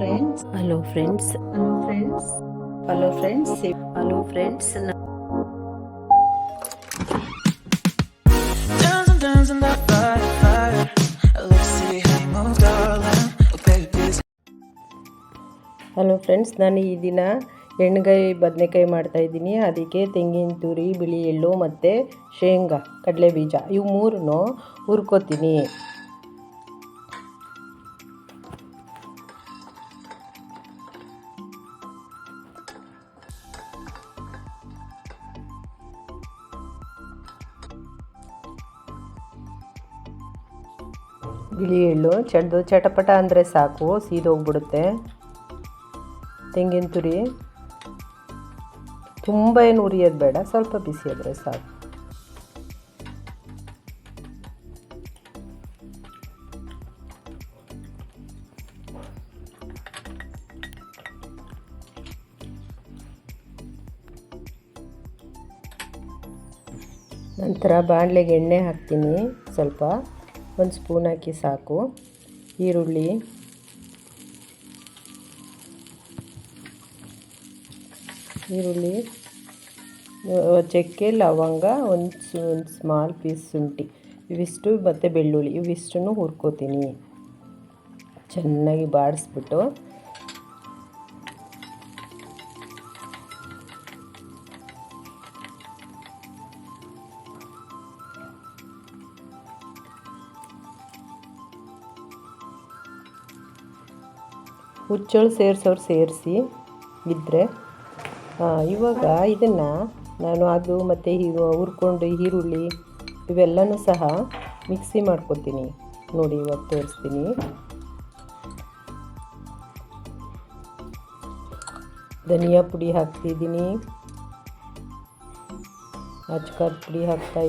Friends hello friends hello friends hello friends hello friends hello friends ನಾನು ಈ ದಿನ ಎಣ್ಗಾಯಿ ಬದನೆಕಾಯಿ ಮಾಡ್ತಾಯಿದ್ದೀನಿ ಅದಕ್ಕೆ ತೆಂಗಿನ ತುರಿ ಬಿಳಿ ಎಳ್ಳು ಮತ್ತು ಶೇಂಗಾ ಕಡಲೆ ಬೀಜ ಇವು ಮೂರನ್ನು ಹುರ್ಕೋತೀನಿ. ಬಿಳಿ ಎಳ್ಳು, ಚಡ್ದು, ಚಟಪಟ ಅಂದರೆ ಸಾಕು ಸೀದೋಗ್ಬಿಡುತ್ತೆ ತೆಂಗಿನ ತುರಿ. ತುಂಬ ಏನು ಉರಿಯೋದು ಬೇಡ, ಸ್ವಲ್ಪ ಬಿಸಿ ಆದರೆ ಸಾಕು. ನಂತರ ಬಾಣಲೆಗೆ ಎಣ್ಣೆ ಹಾಕ್ತೀನಿ ಸ್ವಲ್ಪ. ಒಂದು ಸ್ಪೂನ್ ಹಾಕಿ ಸಾಕು. ಈರುಳ್ಳಿ. ಈರುಳ್ಳಿ, ಚಕ್ಕೆ, ಲವಂಗ, ಒಂದು ಒಂದು ಸ್ಮಾಲ್ ಪೀಸ್ ಶುಂಠಿ. ಇವಿಷ್ಟು ಮತ್ತು ಬೆಳ್ಳುಳ್ಳಿ. ಇವಿಷ್ಟನ್ನು ಹುರ್ಕೋತೀನಿ. ಚೆನ್ನಾಗಿ ಬಾಡಿಸ್ಬಿಟ್ಟು. ಹುಚ್ಚಳು ಸೇರಿಸೋರು ಸೇರಿಸಿ ಇದ್ದರೆ ಇವಾಗ ಇದನ್ನು ನಾನು ಅದು ಮತ್ತು ಹೀರು ಹುರ್ಕೊಂಡು ಈರುಳ್ಳಿ ಇವೆಲ್ಲನೂ ಸಹ ಮಿಕ್ಸಿ ಮಾಡ್ಕೊತೀನಿ. ನೋಡಿ ಇವಾಗ ತೋರಿಸ್ತೀನಿ. ಧನಿಯಾ ಪುಡಿ ಹಾಕ್ತಿದ್ದೀನಿ. ಅಚ್ಕಾರದ ಪುಡಿ ಹಾಕ್ತಾ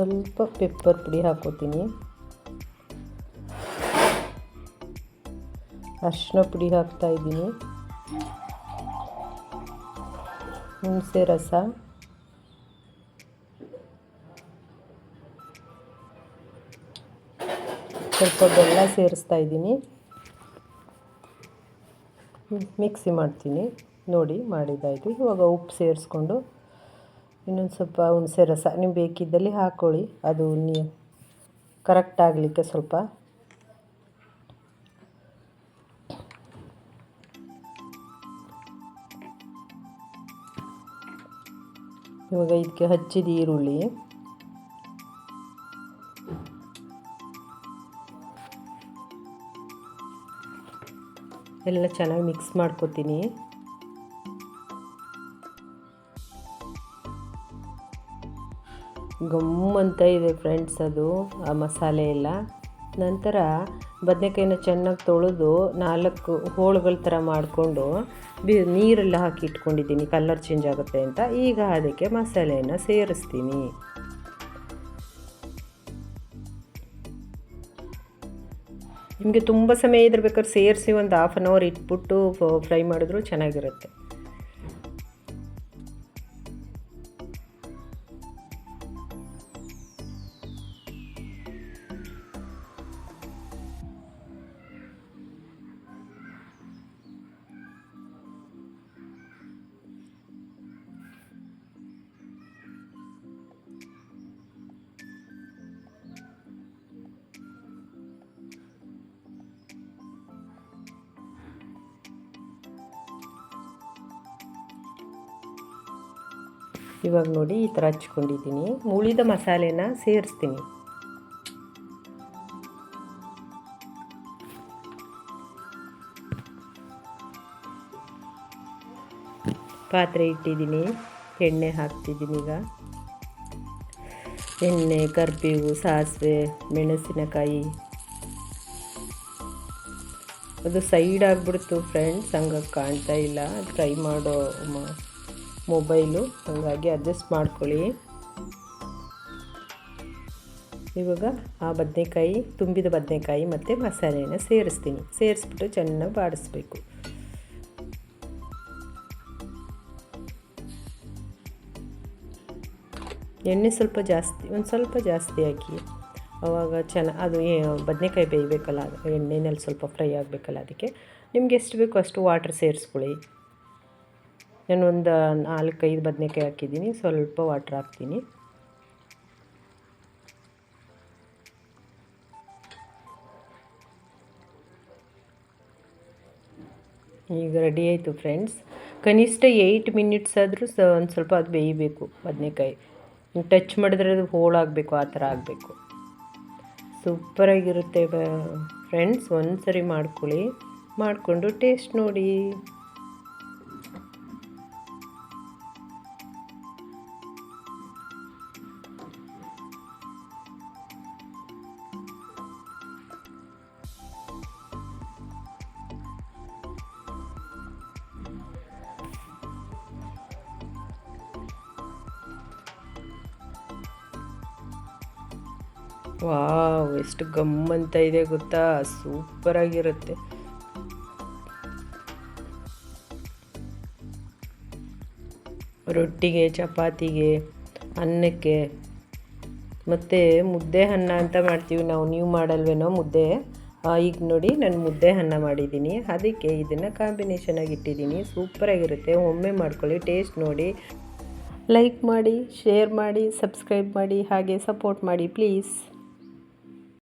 ಸ್ವಲ್ಪ ಪೆಪ್ಪರ್ ಪುಡಿ ಹಾಕೋತೀನಿ. ಅರಿಶಿನ ಪುಡಿ ಹಾಕ್ತಾ ಇದ್ದೀನಿ. ಹುಣಸೆ ರಸ. ಸ್ವಲ್ಪ ಬೆಲ್ಲ ಸೇರಿಸ್ತಾ ಇದ್ದೀನಿ. ಮಿಕ್ಸಿ ಮಾಡ್ತೀನಿ. ನೋಡಿ ಮಾಡಿದ್ದಾಯಿತು. ಇವಾಗ ಉಪ್ಪು ಸೇರಿಸ್ಕೊಂಡು ಇನ್ನೊಂದು ಸ್ವಲ್ಪ ಹುಣಸೆ ರಸ ನೀವು ಬೇಕಿದ್ದಲ್ಲಿ ಹಾಕ್ಕೊಳ್ಳಿ ಅದು ನೀ ಕರೆಕ್ಟ್ ಆಗಲಿಕ್ಕೆ ಸ್ವಲ್ಪ. ಇವಾಗ ಇದಕ್ಕೆ ಹಚ್ಚಿದ ಈರುಳ್ಳಿ. ಎಲ್ಲ ಚೆನ್ನಾಗಿ ಮಿಕ್ಸ್ ಮಾಡ್ಕೊತೀನಿ. ಅಂತ ಇದೆ ಫ್ರೆಂಡ್ಸ್ ಅದು, ಆ ಮಸಾಲೆ ಎಲ್ಲ. ನಂತರ ಬದನೆಕಾಯಿನ ಚೆನ್ನಾಗಿ ತೊಳೆದು ನಾಲ್ಕು ಹೋಳುಗಳ ಥರ ಮಾಡಿಕೊಂಡು ಬಿ, ನೀರೆಲ್ಲ ಹಾಕಿ ಇಟ್ಕೊಂಡಿದ್ದೀನಿ ಕಲ್ಲರ್ ಚೇಂಜ್ ಆಗುತ್ತೆ ಅಂತ. ಈಗ ಅದಕ್ಕೆ ಮಸಾಲೆಯನ್ನು ಸೇರಿಸ್ತೀನಿ. ನಿಮಗೆ ತುಂಬ ಸಮಯ ಇದ್ರ ಬೇಕಾದ್ರೆ ಸೇರಿಸಿ ಒಂದು ಹಾಫ್ ಆನ್ ಅವರ್ ಇಟ್ಬಿಟ್ಟು ಫ್ರೈ ಮಾಡಿದ್ರು ಚೆನ್ನಾಗಿರುತ್ತೆ. ಇವಾಗ ನೋಡಿ ಈ ಥರ ಹಚ್ಕೊಂಡಿದ್ದೀನಿ. ಉಳಿದ ಮಸಾಲೆನ ಸೇರಿಸ್ತೀನಿ. ಪಾತ್ರೆ ಇಟ್ಟಿದ್ದೀನಿ. ಎಣ್ಣೆ ಹಾಕ್ತಿದ್ದೀನಿ ಈಗ. ಎಣ್ಣೆ, ಕರ್ಬೇವು, ಸಾಸಿವೆ, ಮೆಣಸಿನಕಾಯಿ. ಅದು ಸೈಡ್ ಆಗಿಬಿಡ್ತು ಫ್ರೆಂಡ್ಸ್, ಹಂಗಾಗಿ ಕಾಣ್ತಾ ಇಲ್ಲ. ಟ್ರೈ ಮಾಡೋ ಮೊಬೈಲು. ಹಾಗಾಗಿ ಅಡ್ಜಸ್ಟ್ ಮಾಡ್ಕೊಳ್ಳಿ. ಇವಾಗ ಆ ಬದನೆಕಾಯಿ, ತುಂಬಿದ ಬದನೆಕಾಯಿ ಮತ್ತು ಮಸಾಲೆನ ಸೇರಿಸ್ತೀನಿ. ಸೇರಿಸ್ಬಿಟ್ಟು ಚೆನ್ನಾಗಿ ಬಾಡಿಸ್ಬೇಕು. ಎಣ್ಣೆ ಸ್ವಲ್ಪ ಜಾಸ್ತಿ, ಒಂದು ಸ್ವಲ್ಪ ಜಾಸ್ತಿ ಹಾಕಿ. ಅವಾಗ ಚೆನ್ನ, ಅದು ಬದನೆಕಾಯಿ ಬೇಯಬೇಕಲ್ಲ, ಎಣ್ಣೆನಲ್ಲಿ ಸ್ವಲ್ಪ ಫ್ರೈ ಆಗಬೇಕಲ್ಲ ಅದಕ್ಕೆ. ನಿಮ್ಗೆ ಎಷ್ಟು ಬೇಕೋ ಅಷ್ಟು ವಾಟ್ರ್ ಸೇರಿಸ್ಕೊಳ್ಳಿ. ನಾನು ಒಂದು ನಾಲ್ಕೈದು ಬದನೆಕಾಯಿ ಹಾಕಿದ್ದೀನಿ, ಸ್ವಲ್ಪ ವಾಟ್ರ್ ಹಾಕ್ತೀನಿ. ಈಗ ರೆಡಿ ಆಯಿತು ಫ್ರೆಂಡ್ಸ್ ಕನಿಷ್ಠ ಏಯ್ಟ್ ಮಿನಿಟ್ಸ್ ಆದರೂ ಸ, ಒಂದು ಸ್ವಲ್ಪ ಅದು ಬೇಯಬೇಕು ಬದನೆಕಾಯಿ. ಟಚ್ ಮಾಡಿದ್ರೆ ಅದು ಹೋಳಾಗಬೇಕು ಆ ಥರ ಆಗಬೇಕು. ಸೂಪರಾಗಿರುತ್ತೆ ಫ್ರೆಂಡ್ಸ್ ಒಂದು ಸರಿ ಮಾಡ್ಕೊಳ್ಳಿ. ಮಾಡಿಕೊಂಡು ಟೇಸ್ಟ್ ನೋಡಿ. ವಾವ್, ಎಷ್ಟು ಗಮ್ಮಂತ ಇದೆ ಗೊತ್ತಾ? ಸೂಪರಾಗಿರುತ್ತೆ ರೊಟ್ಟಿಗೆ, ಚಪಾತಿಗೆ, ಅನ್ನಕ್ಕೆ, ಮತ್ತು ಮುದ್ದೆ ಅನ್ನ ಅಂತ ಮಾಡ್ತೀವಿ ನಾವು. ನೀವು ಮಾಡಲ್ವೇನೋ ಮುದ್ದೆ? ಈಗ ನೋಡಿ, ನಾನು ಮುದ್ದೆ ಅನ್ನ ಮಾಡಿದ್ದೀನಿ. ಅದಕ್ಕೆ ಇದನ್ನು ಕಾಂಬಿನೇಷನಾಗಿ ಇಟ್ಟಿದ್ದೀನಿ. ಸೂಪರಾಗಿರುತ್ತೆ ಒಮ್ಮೆ ಮಾಡ್ಕೊಳ್ಳಿ. ಟೇಸ್ಟ್ ನೋಡಿ. ಲೈಕ್ ಮಾಡಿ ಶೇರ್ ಮಾಡಿ ಸಬ್ಸ್ಕ್ರೈಬ್ ಮಾಡಿ, ಹಾಗೆ ಸಪೋರ್ಟ್ ಮಾಡಿ ಪ್ಲೀಸ್